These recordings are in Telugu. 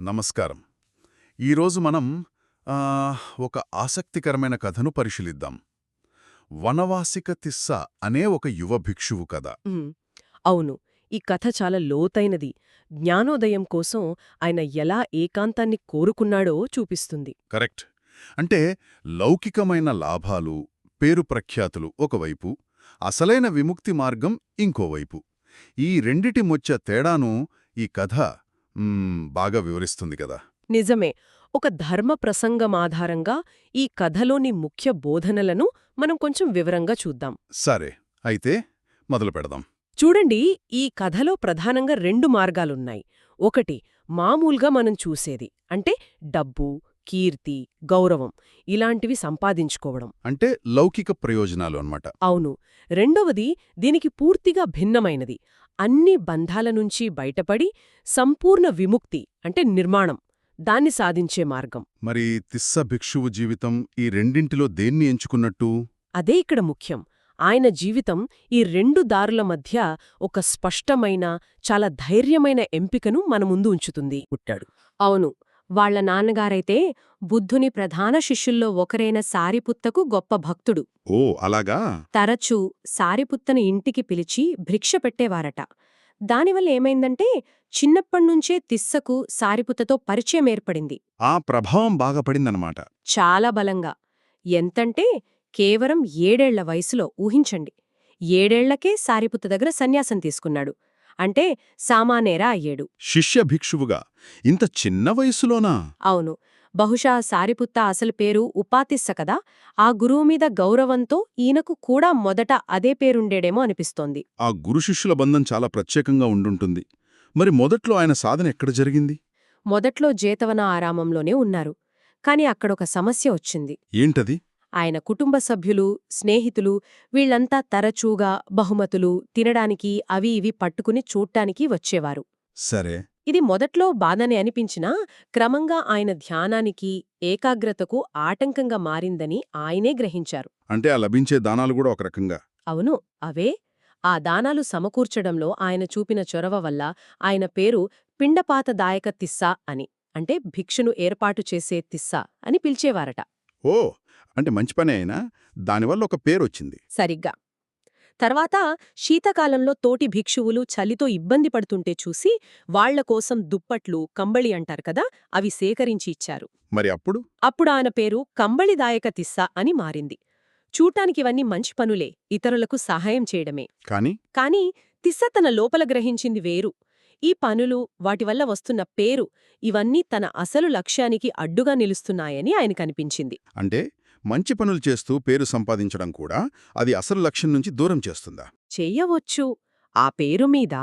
నమస్కారం. ఈరోజు మనం ఒక ఆసక్తికరమైన కథను పరిశీలిద్దాం. వనవాసిక తిస్స అనే ఒక యువ భిక్షువు కథ. అవును. ఈ కథ చాలా లోతైనది. జ్ఞానోదయం కోసం ఆయన ఎలా ఏకాంతాన్ని కోరుకున్నాడో చూపిస్తుంది. కరెక్ట్. అంటే లౌకికమైన లాభాలు పేరు ప్రఖ్యాతులు ఒకవైపు అసలైన విముక్తి మార్గం ఇంకోవైపు. ఈ రెండిటి మధ్య తేడాను ఈ కథ బాగా వివరిస్తుంది కదా. నిజమే. ఒక ధర్మ ప్రసంగం ఆధారంగా ఈ కథలోని ముఖ్య బోధనలను మనం కొంచెం వివరంగా చూద్దాం. సరే అయితే మొదలు పెడదాం. చూడండి ఈ కథలో ప్రధానంగా రెండు మార్గాలున్నాయి. ఒకటి మామూలుగా మనం చూసేది అంటే డబ్బు కీర్తి గౌరవం ఇలాంటివి సంపాదించుకోవడం. అంటే లౌకిక ప్రయోజనాలు అన్నమాట. అవును. రెండవది దీనికి పూర్తిగా భిన్నమైనది. అన్ని బంధాల నుంచి బయటపడి సంపూర్ణ విముక్తి అంటే నిర్మాణం దాన్ని సాధించే మార్గం. మరి తిస్స భిక్షువు జీవితం ఈ రెండింటిలో దేన్ని ఎంచుకున్నట్టు? అదే ఇక్కడ ముఖ్యం. ఆయన జీవితం ఈ రెండు దారుల మధ్య ఒక స్పష్టమైన చాలా ధైర్యమైన ఎంపికను మన ముందు ఉంచుతుంది. పుట్టాడు. అవును. వాళ్ళ నాన్నగారైతే బుద్ధుని ప్రధాన శిష్యుల్లో ఒకరైన సారిపుత్తకు గొప్ప భక్తుడు. ఓ అలాగా? తరచూ సారిపుత్తను ఇంటికి పిలిచి భిక్ష పెట్టేవారట. దానివల్ల ఏమైందంటే చిన్నప్పణ్నుంచే తిస్సకు సారిపుత్తతో పరిచయం ఏర్పడింది. ఆ ప్రభావం బాగా పడిందన్నమాట. చాలా బలంగా. ఎంతంటే కేవలం ఏడేళ్ళ వయసులో ఊహించండి. ఏడేళ్ళకే సారిపుత్త దగ్గర సన్యాసం తీసుకున్నాడు. అంటే సామానేరా అయ్యాడు. శిష్య భిక్షువుగా. ఇంత చిన్న వయసులోనా? అవును. బహుశా సారిపుత్త అసలు పేరు ఉపాతిస్స కదా? ఆ గురువు మీద గౌరవంతో ఈయనకు కూడా మొదట అదే పేరుండేడేమో అనిపిస్తోంది. ఆ గురు శిష్యుల బంధం చాలా ప్రత్యేకంగా ఉండుంటుంది. మరి మొదట్లో ఆయన సాధన ఎక్కడ జరిగింది? మొదట్లో జేతవన ఆరామంలోనే ఉన్నారు. కాని అక్కడొక సమస్య వచ్చింది. ఏంటది? ఆయన కుటుంబ సభ్యులు స్నేహితులు వీళ్ళంతా తరచూగా బహుమతులు తినడానికి అవి ఇవి పట్టుకుని చూడ్డానికి వచ్చేవారు. సరే. ఇది మొదట్లో బాధనే అనిపించినా క్రమంగా ఆయన ధ్యానానికి ఏకాగ్రతకు ఆటంకంగా మారిందని ఆయనే గ్రహించారు. అంటే ఆ లభించే దానాలు కూడా ఒక రకంగా? అవును. అవే. ఆ దానాలు సమకూర్చడంలో ఆయన చూపిన చొరవ వల్ల ఆయన పేరు పిండపాతదాయక తిస్సా అని అంటే భిక్షును ఏర్పాటు చేసే తిస్సా అని పిలిచేవారట. ఓ! అంటే మంచి పని అయినా దానివల్ల ఒక పేరొచ్చింది. సరిగ్గా. తర్వాత శీతాకాలంలో తోటి భిక్షువులు చలితో ఇబ్బంది పడుతుంటే చూసి వాళ్ళ కోసం దుప్పట్లు కంబళి అంటారు కదా అవి సేకరించి ఇచ్చారు. మరి అప్పుడు? అప్పుడు ఆయన పేరు కంబళిదాయక తిస్సా అని మారింది. చూటానికివన్నీ మంచి పనులే ఇతరులకు సహాయం చేయడమే. కాని? కాని తిస్స తన లోపల గ్రహించింది వేరు. ఈ పనులు వాటి వల్ల వస్తున్న పేరు ఇవన్నీ తన అసలు లక్ష్యానికి అడ్డుగా నిలుస్తున్నాయని ఆయనకనిపించింది అంటే? మంచి పనులు చేస్తూ పేరు సంపాదించడం కూడా అది అసలు లక్ష్యం నుంచి దూరం చేస్తుందా? చెయ్యవచ్చు ఆ పేరు మీద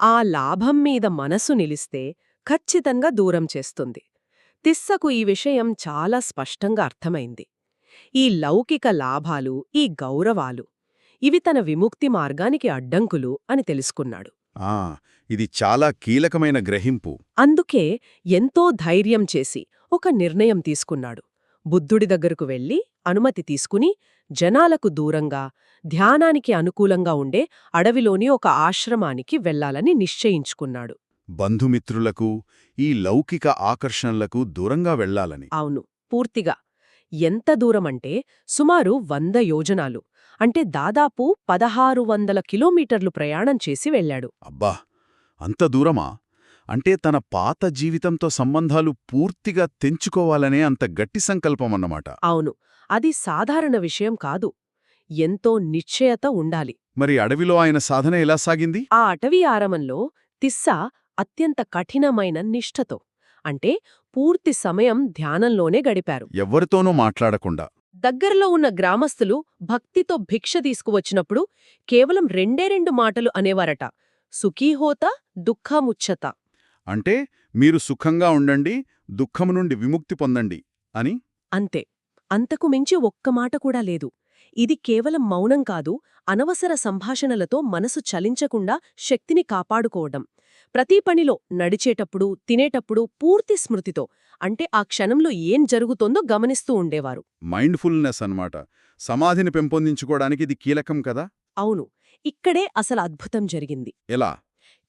ఆ లాభం మీద మనసు నిలిస్తే ఖచ్చితంగా దూరం చేస్తుంది. తిస్సకు ఈ విషయం చాలా స్పష్టంగా అర్థమైంది. ఈ లౌకిక లాభాలు ఈ గౌరవాలు ఇవి తన విముక్తి మార్గానికి అడ్డంకులు అని తెలుసుకున్నాడు. ఆ ఇది చాలా కీలకమైన గ్రహింపు. అందుకే ఎంతో ధైర్యం చేసి ఒక నిర్ణయం తీసుకున్నాడు. బుద్ధుడి దగ్గరకు వెళ్ళి అనుమతి తీసుకుని జనాలకు దూరంగా ధ్యానానికి అనుకూలంగా ఉండే అడవిలోని ఒక ఆశ్రమానికి వెళ్ళాలని నిశ్చయించుకున్నాడు. బంధుమిత్రులకు ఈ లౌకిక ఆకర్షణలకు దూరంగా వెళ్ళాలని అవును పూర్తిగా. ఎంత దూరమంటే సుమారు వంద యోజనాలు అంటే దాదాపు పదహారు వందల కిలోమీటర్లు ప్రయాణం చేసి వెళ్ళాడు అబ్బా! అంత దూరమా? అంటే తన పాత జీవితంతో సంబంధాలు పూర్తిగా తెంచుకోవాలనే అంత గట్టి సంకల్పమన్నమాట. అవును. అది సాధారణ విషయం కాదు. ఎంతో నిశ్చయత ఉండాలి. మరి అడవిలో ఆయన సాధన ఎలా సాగింది? ఆ అటవీ ఆరమంలో తిస్స అత్యంత కఠినమైన నిష్ఠతో అంటే పూర్తి సమయం ధ్యానంలోనే గడిపారు. ఎవ్వరితోనూ మాట్లాడకుండా. దగ్గరలో ఉన్న గ్రామస్తులు భక్తితో భిక్ష తీసుకువచ్చినప్పుడు కేవలం రెండే రెండు మాటలు అనేవారట. సుఖీహోత దుఃఖముచ్చత. అంటే మీరు సుఖంగా ఉండండి దుఃఖము నుండి విముక్తి పొందండి అని? అంతే. అంతకు మించి ఒక్క మాట కూడా లేదు. ఇది కేవలం మౌనం కాదు అనవసర సంభాషణలతో మనసు చలించకుండా శక్తిని కాపాడుకోవడం. ప్రతి పనిలో నడిచేటప్పుడు తినేటప్పుడు పూర్తి స్మృతితో అంటే ఆ క్షణంలో ఏం జరుగుతోందో గమనిస్తూ ఉండేవారు. మైండ్ఫుల్నెస్ అన్నమాట. సమాధిని పెంపొందించుకోవడానికి ఇది కీలకం కదా? అవును. ఇక్కడే అసలు అద్భుతం జరిగింది. ఎలా?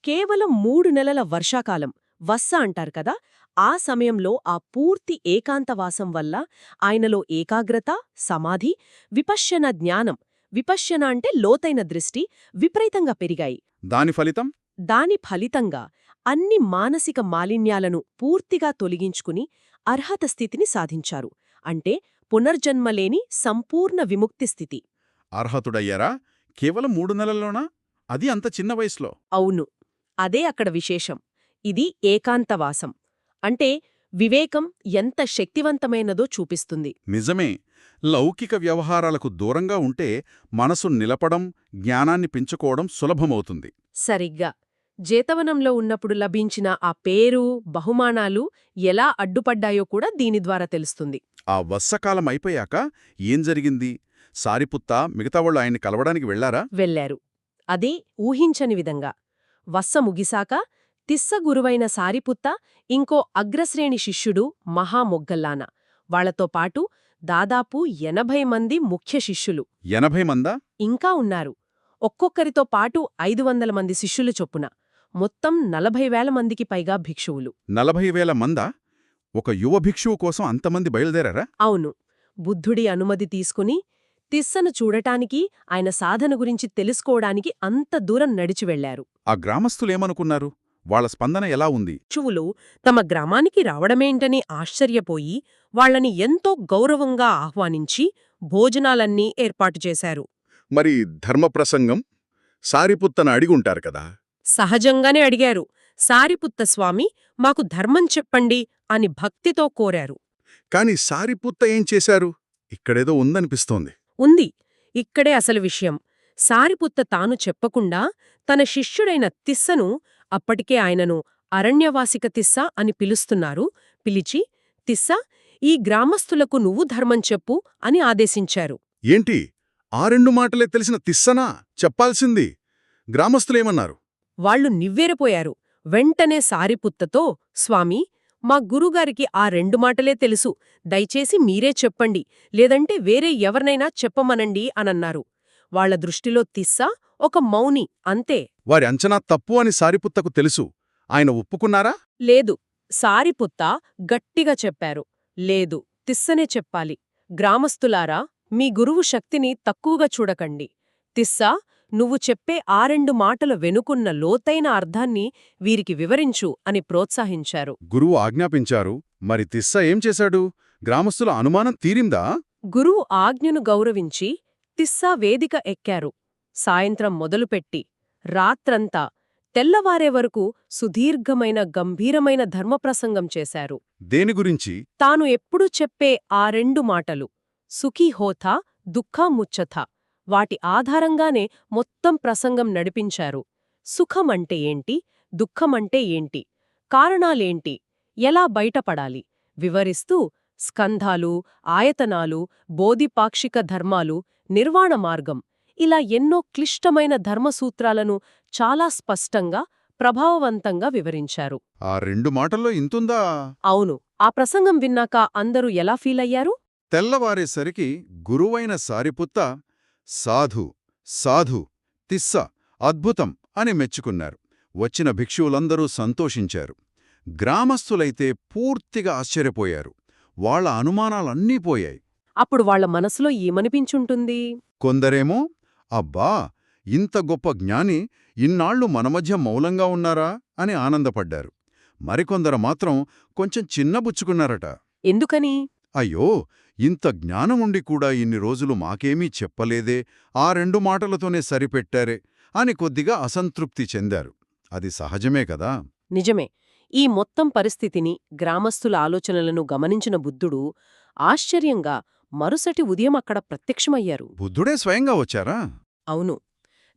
కేవలం మూడు నెలల వర్షాకాలం వస్స అంటారు కదా ఆ సమయంలో ఆ పూర్తి ఏకాంతవాసం వల్ల ఆయనలో ఏకాగ్రత సమాధి విపశ్యన జ్ఞానం విపశ్యన అంటే లోతైన దృష్టి విపరీతంగా పెరిగాయి. దాని ఫలితం? దాని ఫలితంగా అన్ని మానసిక మాలిన్యాలను పూర్తిగా తొలగించుకుని అర్హత స్థితిని సాధించారు. అంటే పునర్జన్మలేని సంపూర్ణ విముక్తి స్థితి. అర్హతుడయ్యారా? కేవలం మూడు నెలల్లోనా? అది అంత చిన్న వయసులో అవును. అదే అక్కడ విశేషం. ఇది ఏకాంతవాసం. అంటే వివేకం ఎంత శక్తివంతమైనదో చూపిస్తుంది. నిజమే. లౌకిక వ్యవహారాలకు దూరంగా ఉంటే మనసు నిలపడం జ్ఞానాన్ని పెంచుకోవడం సులభమవుతుంది. సరిగ్గా. జేతవనంలో ఉన్నప్పుడు లభించిన ఆ పేరు బహుమానాలు ఎలా అడ్డుపడ్డాయో కూడా దీని ద్వారా తెలుస్తుంది. ఆ వత్సకాలం అయిపోయాక ఏం జరిగింది? సారిపుత్త మిగతావాళ్ళు ఆయన్ని కలవడానికి వెళ్ళారా? వెళ్ళారు. అది ఊహించని విధంగా. వస్స ముగిసాక తిస్స గురువైన సారిపుత్త ఇంకో అగ్రశ్రేణి శిష్యుడు మహామొగ్గల్లాన. వాళ్ళతో పాటు దాదాపు ఎనభై మంది ముఖ్య శిష్యులు. ఎనభై మందా? ఇంకా ఉన్నారు. ఒక్కొక్కరితో పాటు ఐదు వందల మంది శిష్యులు చొప్పున. మొత్తం నలభై వేల మందికి పైగా భిక్షువులు. నలభై వేల మందా? ఒక యువ భిక్షువు కోసం అంతమంది బయలుదేరారా? అవును. బుద్ధుడి అనుమతి తీసుకుని తిస్సను చూడటానికి ఆయన సాధన గురించి తెలుసుకోవడానికి అంత దూరం నడిచి వెళ్ళారు ఆ గ్రామస్తులేమనుకున్నారు వాళ్ళ స్పందన ఎలా ఉంది? భిక్షువులు తమ గ్రామానికి రావడమేంటని ఆశ్చర్యపోయి వాళ్ళని ఎంతో గౌరవంగా ఆహ్వానించి భోజనాలన్నీ ఏర్పాటు చేశారు. మరి ధర్మప్రసంగం? సారిపుత్తన అడిగుంటారు కదా? సహజంగానే అడిగారు. సారిపుత్త స్వామి మాకు ధర్మం చెప్పండి అని భక్తితో కోరారు. కాని సారిపుత్త ఏం చేశారు? ఇక్కడేదో ఉందనిపిస్తోంది. ఉంది. ఇక్కడే అసలు విషయం. సారిపుత్త తాను చెప్పకుండా తన శిష్యుడైన తిస్సను అప్పటికే ఆయనను అరణ్యవాసిక తిస్స అని పిలుస్తున్నారు. పిలిచి తిస్స ఈ గ్రామస్తులకు నువ్వు ధర్మం చెప్పు అని ఆదేశించారు. ఏంటి? ఆ రెండు మాటలే తెలిసిన తిస్సనా? చెప్పాల్సింది. గ్రామస్తులేమన్నారు వాళ్ళు నివ్వెరపోయారు. వెంటనే సారిపుత్తతో స్వామి మా గురుగారికి ఆ రెండు మాటలే తెలుసు. దయచేసి మీరే చెప్పండి. లేదంటే వేరే ఎవరినైనా చెప్పమనండి అనన్నారు. వాళ్ళ దృష్టిలో తిస్సా ఒక మౌని అంతే. వారి అంచనా తప్పు అని సారిపుత్తకు తెలుసు. ఆయన ఒప్పుకున్నారా? లేదు. సారిపుత్త గట్టిగా చెప్పారు. లేదు తిస్సనే చెప్పాలి. గ్రామస్తులారా మీ గురువు శక్తిని తక్కువగా చూడకండి. తిస్సా నువ్వు చెప్పే ఆ రెండు మాటల వెనుకున్న లోతైన అర్థాన్ని వీరికి వివరించు అని ప్రోత్సహించారు. గురువు ఆజ్ఞాపించారు. మరి తిస్స ఏం చేశాడు? గ్రామస్తుల అనుమానం తీరిందా? గురువు ఆజ్ఞను గౌరవించి తిస్సా వేదిక ఎక్కారు. సాయంత్రం మొదలుపెట్టి రాత్రంతా తెల్లవారే వరకు సుదీర్ఘమైన గంభీరమైన ధర్మప్రసంగం చేశారు. దేని గురించి? తాను ఎప్పుడూ చెప్పే ఆ రెండు మాటలు సుఖీ హోథా దుఃఖా ముచ్చథ. వాటి ఆధారంగానే మొత్తం ప్రసంగం నడిపించారు. సుఖమంటే ఏంటి? దుఃఖమంటే ఏంటి? కారణాలేంటి? ఎలా బయటపడాలి? వివరిస్తూ స్కంధాలు ఆయతనాలు బోధిపాక్షిక ధర్మాలు నిర్వాణ మార్గం ఇలా ఎన్నో క్లిష్టమైన ధర్మసూత్రాలను చాలా స్పష్టంగా ప్రభావవంతంగా వివరించారు. ఆ రెండు మాటల్లో ఇంతుందా? అవును. ఆ ప్రసంగం విన్నాక అందరూ ఎలా ఫీలయ్యారు? తెల్లవారేసరికి గురువైన సారిపుత్త సాధు సాధు తిస్స అద్భుతం అని మెచ్చుకున్నారు. వచ్చిన భిక్షువులందరూ సంతోషించారు. గ్రామస్తులైతే పూర్తిగా ఆశ్చర్యపోయారు. వాళ్ళ అనుమానాలన్నీ పోయాయి. అప్పుడు వాళ్ళ మనసులో ఏమనిపించుంటుంది? కొందరేమో అబ్బా ఇంత గొప్ప జ్ఞాని ఇన్నాళ్ళు మన మధ్య మౌలంగా ఉన్నారా అని ఆనందపడ్డారు. మరికొందరు మాత్రం కొంచెం చిన్నబుచ్చుకున్నారట ఎందుకని? అయ్యో ఇంత జ్ఞానముండి కూడా ఇన్ని రోజులు మాకేమీ చెప్పలేదే ఆ రెండు మాటలతోనే సరిపెట్టారే అని కొద్దిగా అసంతృప్తి చెందారు. అది సహజమే కదా? నిజమే. ఈ మొత్తం పరిస్థితిని గ్రామస్తుల ఆలోచనలను గమనించిన బుద్ధుడు ఆశ్చర్యంగా మరుసటి ఉదయం అక్కడ ప్రత్యక్షమయ్యారు. బుద్ధుడే స్వయంగా వచ్చారా? అవును.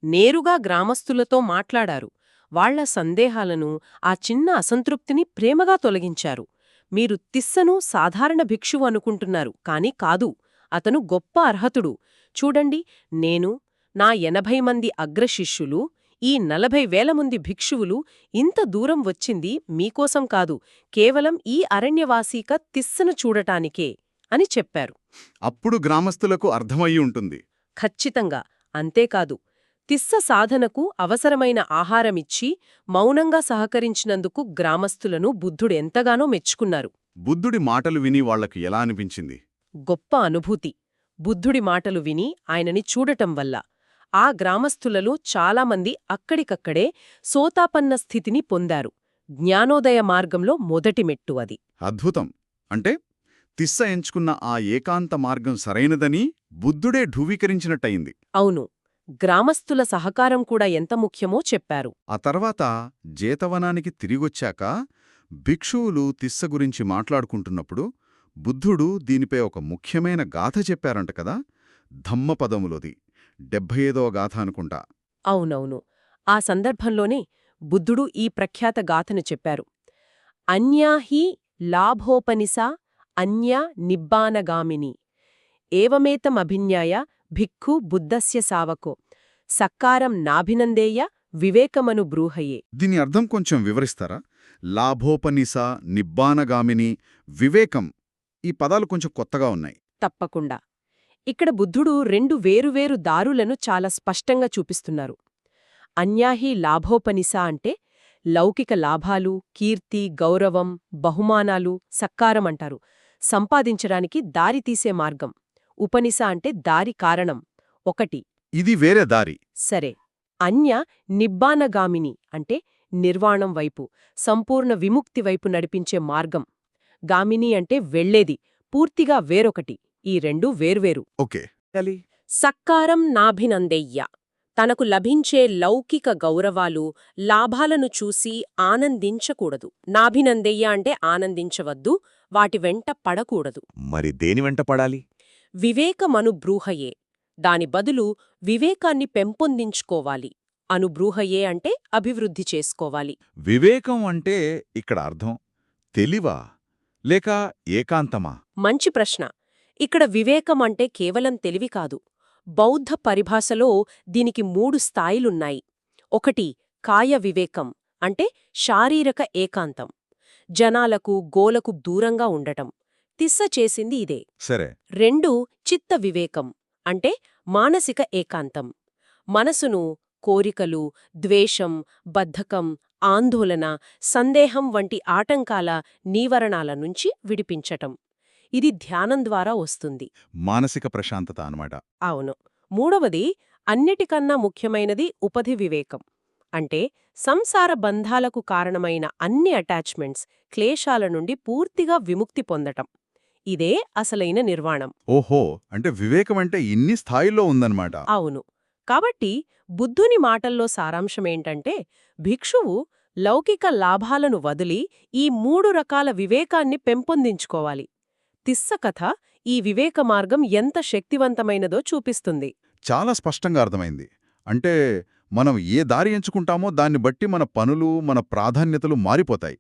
నేరుగా గ్రామస్తులతో మాట్లాడారు. వాళ్ళ సందేహాలను ఆ చిన్న అసంతృప్తిని ప్రేమగా తొలగించారు. మీరు తిస్సను సాధారణ భిక్షువు అనుకుంటున్నారు కాని కాదు అతను గొప్ప అర్హతుడు. చూడండి నేను నా ఎనభై మంది అగ్రశిష్యులు ఈ నలభై వేల మంది భిక్షువులు ఇంత దూరం వచ్చింది మీకోసం కాదు కేవలం ఈ అరణ్యవాసీక తిస్సను చూడటానికే అని చెప్పారు. అప్పుడు గ్రామస్తులకు అర్థమయ్యి ఉంటుంది. ఖచ్చితంగా అంతేకాదు తిస్స సాధనకు అవసరమైన ఆహారమిచ్చి మౌనంగా సహకరించినందుకు గ్రామస్తులను బుద్ధుడెంతగానో మెచ్చుకున్నారు. బుద్ధుడి మాటలు విని వాళ్ళకు ఎలా అనిపించింది? గొప్ప అనుభూతి. బుద్ధుడి మాటలు విని ఆయనని చూడటం వల్ల ఆ గ్రామస్థులలో చాలామంది అక్కడికక్కడే సోతాపన్న స్థితిని పొందారు. జ్ఞానోదయ మార్గంలో మొదటి మెట్టు అది. అద్భుతం! అంటే తిస్స ఎంచుకున్న ఆ ఏకాంత మార్గం సరైనదని బుద్ధుడే ధృవీకరించినట్టయింది. అవును. గ్రామస్థుల సహకారం కూడా ఎంత ముఖ్యమో చెప్పారు. ఆ తర్వాత జేతవనానికి తిరిగొచ్చాక భిక్షువులు తిస్స గురించి మాట్లాడుకుంటున్నప్పుడు బుద్ధుడు దీనిపై ఒక ముఖ్యమైన గాథ చెప్పారంట కదా ధమ్మపదములోది డెబ్భై ఐదవ గాథ అనుకుంటా. అవునవును. ఆ సందర్భంలోనే బుద్ధుడు ఈ ప్రఖ్యాత గాథను చెప్పారు. అన్యాహి లాభోపనిసా అన్యా నిబ్బానగామిని. ఏవమేతమభిజ్ఞాయ భిక్ఖు బుద్ధస్య సావకో. సక్కారం నాభినందేయ వివేకమను బ్రూహయే. దీని అర్థం కొంచెం వివరిస్తారా? లాభోపనిస నిబ్బానగామిని వివేకం ఈ పదాలు కొంచెం కొత్తగా ఉన్నాయి. తప్పకుండా. ఇక్కడ బుద్ధుడు రెండు వేరువేరు దారులను చాలా స్పష్టంగా చూపిస్తున్నారు. అన్యాహి లాభోపనిస అంటే లౌకిక లాభాలు కీర్తి గౌరవం బహుమానాలు సక్కారం అంటారు. సంపాదించడానికి దారి తీసే మార్గం. ఉపనిస అంటే దారి కారణం. ఒకటి. ఇది వేరే దారి. సరే. అన్య నిబ్బానగామిని అంటే నిర్వాణం వైపు సంపూర్ణ విముక్తి వైపు నడిపించే మార్గం. గామిని అంటే వెళ్ళేది పూర్తిగా వేరొకటి. ఈ రెండూ వేర్వేరు. ఓకే. సక్కారం నాభినందెయ్య. తనకు లభించే లౌకిక గౌరవాలు లాభాలను చూసి ఆనందించకూడదు. నాభినందెయ్య అంటే ఆనందించవద్దు వాటి వెంట పడకూడదు. మరి దేని వెంట పడాలి? వివేకమనుబ్రూహయే దాని బదులు వివేకాన్ని పెంపొందించుకోవాలి. అనుబ్రూహయే అంటే అభివృద్ధి చేసుకోవాలి. వివేకం అంటే ఇక్కడ అర్థం తెలివా లేక ఏకాంతమా? మంచి ప్రశ్న. ఇక్కడ వివేకం అంటే కేవలం తెలివి కాదు. బౌద్ధ పరిభాషలో దీనికి మూడు స్థాయిలున్నాయి. ఒకటి కాయ వివేకం అంటే శారీరక ఏకాంతం. జనాలకు గోలకు దూరంగా ఉండటం. తిస్స చేసింది ఇదే. సరే. రెండు చిత్త వివేకం అంటే మానసిక ఏకాంతం. మనసును కోరికలు ద్వేషం బద్ధకం ఆందోళన సందేహం వంటి ఆటంకాల నీవరణాల నుంచి విడిపించటం. ఇది ధ్యానం ద్వారా వస్తుంది. మానసిక ప్రశాంతత అనమాట అవును. మూడవది అన్నిటికన్నా ముఖ్యమైనది ఉపధి వివేకం అంటే సంసార బంధాలకు కారణమైన అన్ని అటాచ్మెంట్స్ క్లేశాల నుండి పూర్తిగా విముక్తి పొందటం. ఇదే అసలైన నిర్వాణం. ఓహో! అంటే వివేకం అంటే ఇన్ని స్థాయిల్లో ఉందన్నమాట. అవును. కాబట్టి బుద్ధుని మాటల్లో సారాంశమేంటంటే భిక్షువు లౌకిక లాభాలను వదిలి ఈ మూడు రకాల వివేకాన్ని పెంపొందించుకోవాలి. తిస్స కథ ఈ వివేక మార్గం ఎంత శక్తివంతమైనదో చూపిస్తుంది. చాలా స్పష్టంగా అర్థమైంది. అంటే మనం ఏ దారి ఎంచుకుంటామో దాన్ని బట్టి మన పనులు మన ప్రాధాన్యతలు మారిపోతాయి.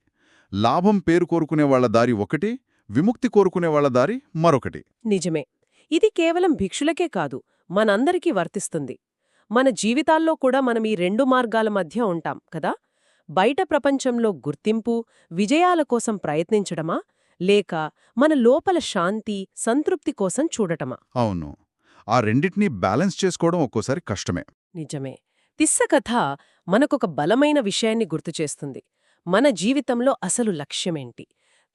లాభం పేరు కోరుకునే వాళ్ళ దారి ఒకటి విముక్తి కోరుకునే వాళ్ళ దారి మరొకటి. నిజమే. ఇది కేవలం భిక్షులకే కాదు మనందరికీ వర్తిస్తుంది. మన జీవితాల్లో కూడా మనం ఈ రెండు మార్గాల మధ్య ఉంటాం కదా? బయట ప్రపంచంలో గుర్తింపు విజయాల కోసం ప్రయత్నించడమా? లేక మన లోపల శాంతి సంతృప్తి కోసం చూడటమా? అవును. ఆ రెండిటినీ బ్యాలెన్స్ చేసుకోవడం ఒక్కోసారి కష్టమే. నిజమే. తిస్స కథ మనకొక బలమైన విషయాన్ని గుర్తుచేస్తుంది మన జీవితంలో అసలు లక్ష్యమేంటి?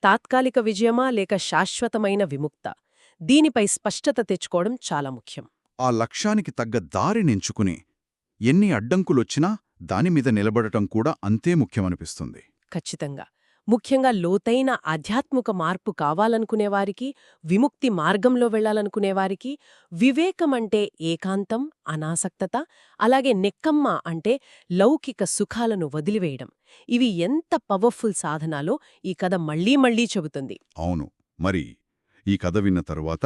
తాత్కాలిక విజయమా లేక శాశ్వతమైన విముక్త? దీనిపై స్పష్టత తెచ్చుకోవడం చాలా ముఖ్యం. ఆ లక్ష్యానికి తగ్గ దారినెంచుకుని ఎన్ని అడ్డంకులొచ్చినా దానిమీద నిలబడటం కూడా అంతే ముఖ్యమనిపిస్తుంది. ఖచ్చితంగా. ముఖ్యంగా లోతైన ఆధ్యాత్మిక మార్పు కావాలనుకునేవారికి విముక్తి మార్గంలో వెళ్ళాలనుకునేవారికి వివేకం అంటే ఏకాంతం అనాసక్తత అలాగే నెక్కమ్మ అంటే లౌకిక సుఖాలను వదిలివేయడం. ఇవి ఎంత పవర్ఫుల్ సాధనాలో ఈ కథ మళ్ళీ మళ్ళీ చెబుతుంది. అవును. మరి ఈ కథ విన్న తరువాత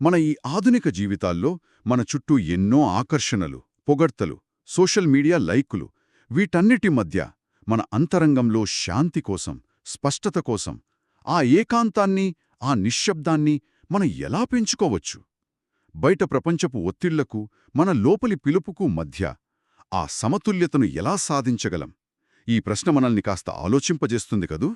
మన ఈ ఆధునిక జీవితాల్లో మన చుట్టూ ఎన్నో ఆకర్షణలు పొగడ్తలు సోషల్ మీడియా లైకులు వీటన్నిటి మధ్య మన అంతరంగంలో శాంతి కోసం స్పష్టత కోసం ఆ ఏకాంతాన్ని ఆ నిశ్శబ్దాన్ని మనం ఎలా పెంచుకోవచ్చు? బయట ప్రపంచపు ఒత్తిళ్ళకు మన లోపలి పిలుపుకు మధ్య ఆ సమతుల్యతను ఎలా సాధించగలం? ఈ ప్రశ్న మనల్ని కాస్త ఆలోచింపజేస్తుంది కదూ?